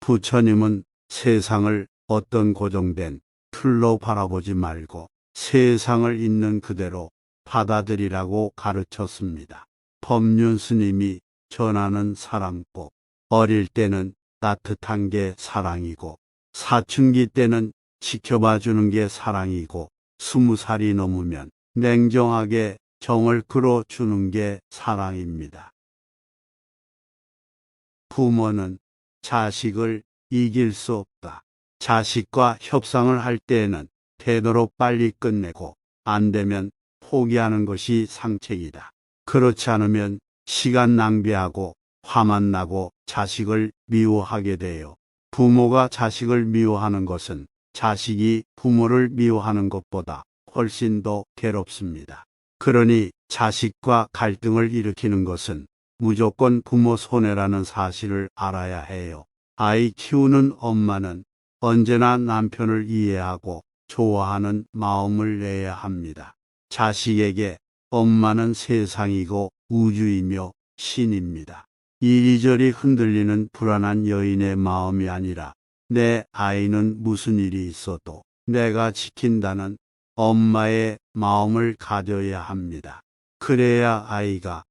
부처님은 세상을 어떤 고정된 틀로 바라보지 말고 세상을 있는 그대로 받아들이라고 가르쳤습니다. 법륜 스님이 전하는 사랑법. 어릴 때는 따뜻한 게 사랑이고, 사춘기 때는 지켜봐 주는 게 사랑이고, 스무 살이 넘으면 냉정하게 정을 끌어 주는 게 사랑입니다. 부모는 자식을 이길 수 없다. 자식과 협상을 할 때에는 되도록 빨리 끝내고 안 되면 포기하는 것이 상책이다. 그렇지 않으면 시간 낭비하고 화만 나고 자식을 미워하게 돼요. 부모가 자식을 미워하는 것은 자식이 부모를 미워하는 것보다 훨씬 더 괴롭습니다. 그러니 자식과 갈등을 일으키는 것은 무조건 부모 손해라는 사실을 알아야 해요. 아이 키우는 엄마는 언제나 남편을 이해하고 좋아하는 마음을 내야 합니다. 자식에게 엄마는 세상이고 우주이며 신입니다. 이리저리 흔들리는 불안한 여인의 마음이 아니라 내 아이는 무슨 일이 있어도 내가 지킨다는 엄마의 마음을 가져야 합니다. 그래야 아이가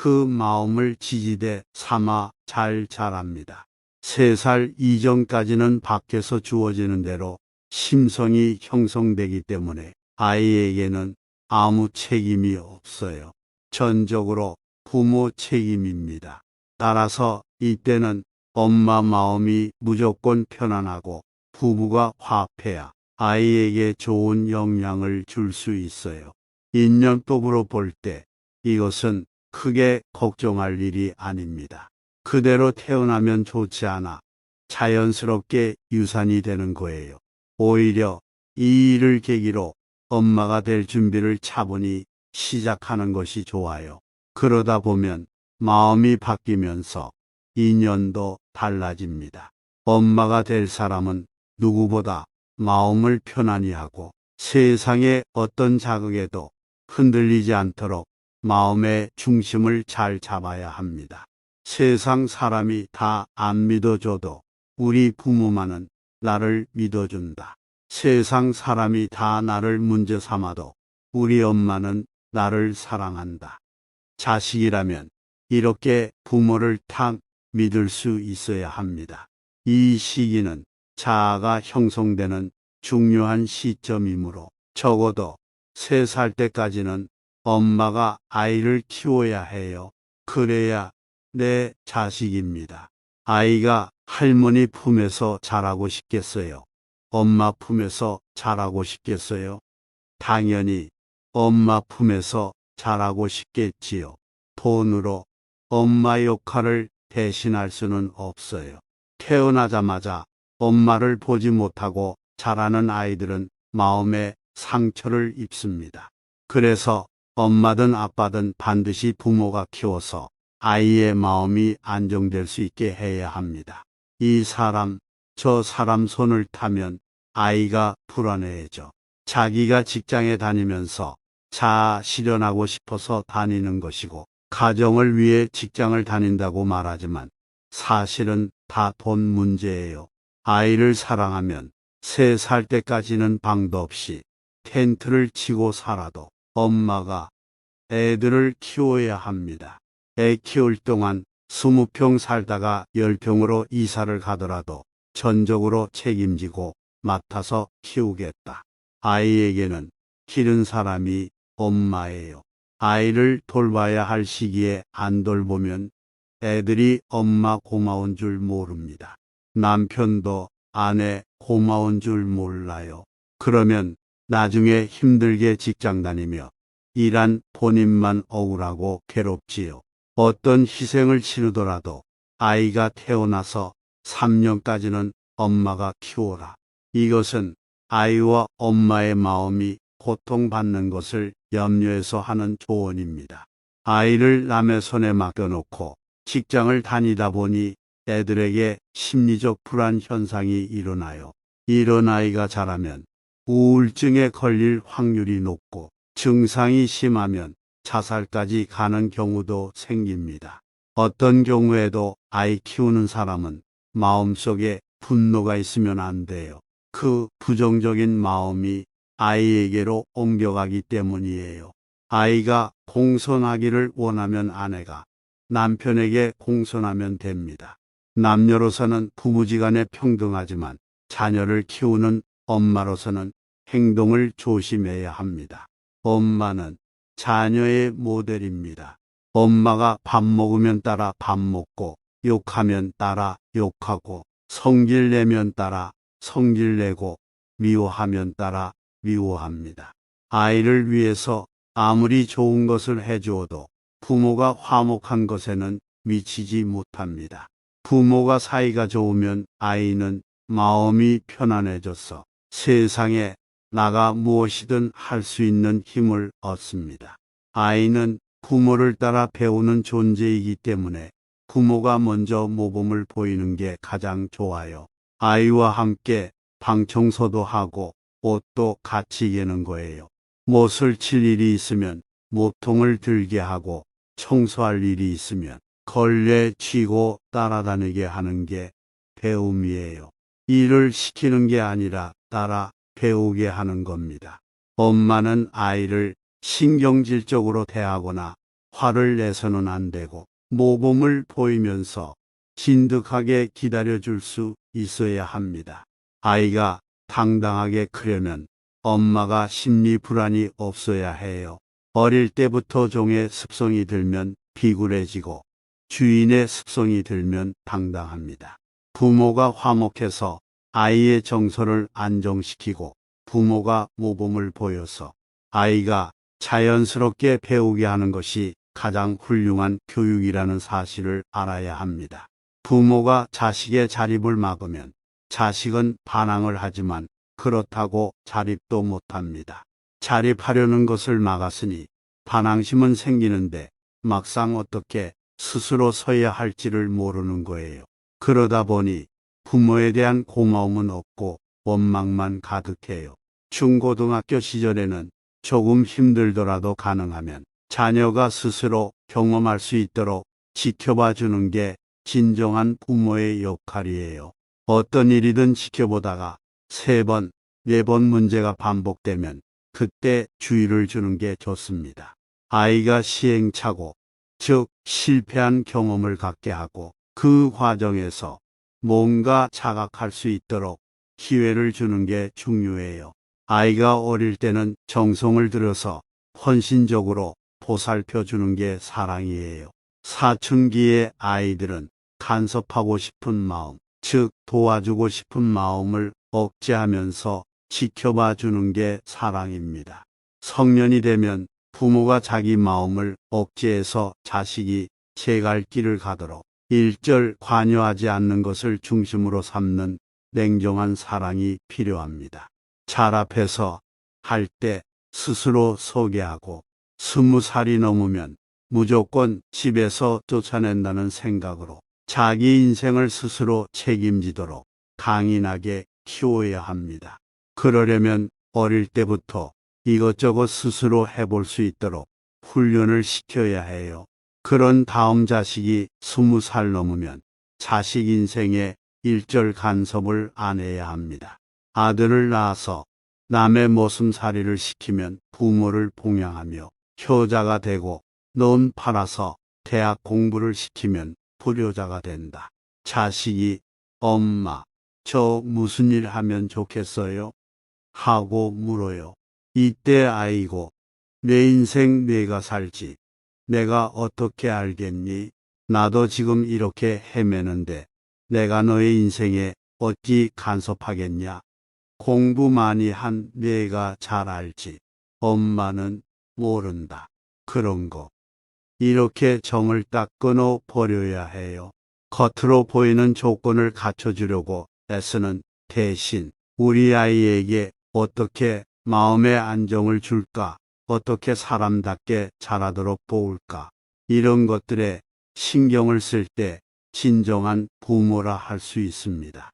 그 마음을 지지대 삼아 잘 자랍니다. 세 살 이전까지는 밖에서 주어지는 대로 심성이 형성되기 때문에 아이에게는 아무 책임이 없어요. 전적으로 부모 책임입니다. 따라서 이때는 엄마 마음이 무조건 편안하고 부부가 화합해야 아이에게 좋은 영향을 줄 수 있어요. 인연법으로 볼 때 이것은 크게 걱정할 일이 아닙니다. 그대로 태어나면 좋지 않아 자연스럽게 유산이 되는 거예요. 오히려 이 일을 계기로 엄마가 될 준비를 차분히 시작하는 것이 좋아요. 그러다 보면 마음이 바뀌면서 인연도 달라집니다. 엄마가 될 사람은 누구보다 마음을 편안히 하고 세상의 어떤 자극에도 흔들리지 않도록 마음의 중심을 잘 잡아야 합니다. 세상 사람이 다 안 믿어줘도 우리 부모만은 나를 믿어준다. 세상 사람이 다 나를 문제 삼아도 우리 엄마는 나를 사랑한다. 자식이라면 이렇게 부모를 탁 믿을 수 있어야 합니다. 이 시기는 자아가 형성되는 중요한 시점이므로 적어도 세 살 때까지는 엄마가 아이를 키워야 해요. 그래야 내 자식입니다. 아이가 할머니 품에서 자라고 싶겠어요. 엄마 품에서 자라고 싶겠어요. 당연히 엄마 품에서 자라고 싶겠지요. 돈으로 엄마 역할을 대신할 수는 없어요. 태어나자마자 엄마를 보지 못하고 자라는 아이들은 마음에 상처를 입습니다. 그래서 엄마든 아빠든 반드시 부모가 키워서 아이의 마음이 안정될 수 있게 해야 합니다. 이 사람, 저 사람 손을 타면 아이가 불안해져. 자기가 직장에 다니면서 자아 실현하고 싶어서 다니는 것이고, 가정을 위해 직장을 다닌다고 말하지만 사실은 다 돈 문제예요. 아이를 사랑하면 세 살 때까지는 방도 없이 텐트를 치고 살아도 엄마가 애들을 키워야 합니다. 애 키울 동안 20평 살다가 10평으로 이사를 가더라도 전적으로 책임지고 맡아서 키우겠다. 아이에게는 기른 사람이 엄마예요. 아이를 돌봐야 할 시기에 안 돌보면 애들이 엄마 고마운 줄 모릅니다. 남편도 아내 고마운 줄 몰라요. 그러면 나중에 힘들게 직장 다니며 일한 본인만 억울하고 괴롭지요. 어떤 희생을 치르더라도 아이가 태어나서 3년까지는 엄마가 키워라. 이것은 아이와 엄마의 마음이 고통받는 것을 염려해서 하는 조언입니다. 아이를 남의 손에 맡겨놓고 직장을 다니다 보니 애들에게 심리적 불안 현상이 일어나요. 이런 아이가 자라면 우울증에 걸릴 확률이 높고 증상이 심하면 자살까지 가는 경우도 생깁니다. 어떤 경우에도 아이 키우는 사람은 마음속에 분노가 있으면 안 돼요. 그 부정적인 마음이 아이에게로 옮겨가기 때문이에요. 아이가 공손하기를 원하면 아내가 남편에게 공손하면 됩니다. 남녀로서는 부부지간에 평등하지만 자녀를 키우는 엄마로서는 행동을 조심해야 합니다. 엄마는 자녀의 모델입니다. 엄마가 밥 먹으면 따라 밥 먹고 욕하면 따라 욕하고 성질 내면 따라 성질 내고 미워하면 따라 미워합니다. 아이를 위해서 아무리 좋은 것을 해주어도 부모가 화목한 것에는 미치지 못합니다. 부모가 사이가 좋으면 아이는 마음이 편안해져서 세상에 나가 무엇이든 할 수 있는 힘을 얻습니다. 아이는 부모를 따라 배우는 존재이기 때문에 부모가 먼저 모범을 보이는 게 가장 좋아요. 아이와 함께 방 청소도 하고 옷도 같이 개는 거예요. 못을 칠 일이 있으면 모통을 들게 하고 청소할 일이 있으면 걸레 쥐고 따라다니게 하는 게 배움이에요. 일을 시키는 게 아니라 따라 배우게 하는 겁니다. 엄마는 아이를 신경질적으로 대하거나 화를 내서는 안 되고 모범을 보이면서 진득하게 기다려줄 수 있어야 합니다. 아이가 당당하게 크려면 엄마가 심리 불안이 없어야 해요. 어릴 때부터 종의 습성이 들면 비굴해지고 주인의 습성이 들면 당당합니다. 부모가 화목해서 아이의 정서를 안정시키고 부모가 모범을 보여서 아이가 자연스럽게 배우게 하는 것이 가장 훌륭한 교육이라는 사실을 알아야 합니다. 부모가 자식의 자립을 막으면 자식은 반항을 하지만 그렇다고 자립도 못합니다. 자립하려는 것을 막았으니 반항심은 생기는데 막상 어떻게 스스로 서야 할지를 모르는 거예요. 그러다 보니 부모에 대한 고마움은 없고 원망만 가득해요. 중고등학교 시절에는 조금 힘들더라도 가능하면 자녀가 스스로 경험할 수 있도록 지켜봐 주는 게 진정한 부모의 역할이에요. 어떤 일이든 지켜보다가 세 번, 네 번 문제가 반복되면 그때 주의를 주는 게 좋습니다. 아이가 시행착오, 즉 실패한 경험을 갖게 하고 그 과정에서 뭔가 자각할 수 있도록 기회를 주는 게 중요해요. 아이가 어릴 때는 정성을 들여서 헌신적으로 보살펴 주는 게 사랑이에요. 사춘기의 아이들은 간섭하고 싶은 마음, 즉 도와주고 싶은 마음을 억제하면서 지켜봐 주는 게 사랑입니다. 성년이 되면 부모가 자기 마음을 억제해서 자식이 제 갈 길을 가도록 일절 관여하지 않는 것을 중심으로 삼는 냉정한 사랑이 필요합니다. 잘 앞에서 할 때 스스로 소개하고 스무 살이 넘으면 무조건 집에서 쫓아낸다는 생각으로 자기 인생을 스스로 책임지도록 강인하게 키워야 합니다. 그러려면 어릴 때부터 이것저것 스스로 해볼 수 있도록 훈련을 시켜야 해요. 그런 다음 자식이 스무 살 넘으면 자식 인생에 일절 간섭을 안 해야 합니다. 아들을 낳아서 남의 모슴살이를 시키면 부모를 봉양하며 효자가 되고 넌 팔아서 대학 공부를 시키면 불효자가 된다. 자식이 엄마, 저 무슨 일 하면 좋겠어요? 하고 물어요. 이때 아이고, 내 인생 내가 살지. 내가 어떻게 알겠니? 나도 지금 이렇게 헤매는데 내가 너의 인생에 어찌 간섭하겠냐? 공부 많이 한 내가 잘 알지. 엄마는 모른다. 그런 거. 이렇게 정을 딱 끊어 버려야 해요. 겉으로 보이는 조건을 갖춰주려고 애쓰는 대신 우리 아이에게 어떻게 마음의 안정을 줄까? 어떻게 사람답게 자라도록 도울까? 이런 것들에 신경을 쓸 때 진정한 부모라 할 수 있습니다.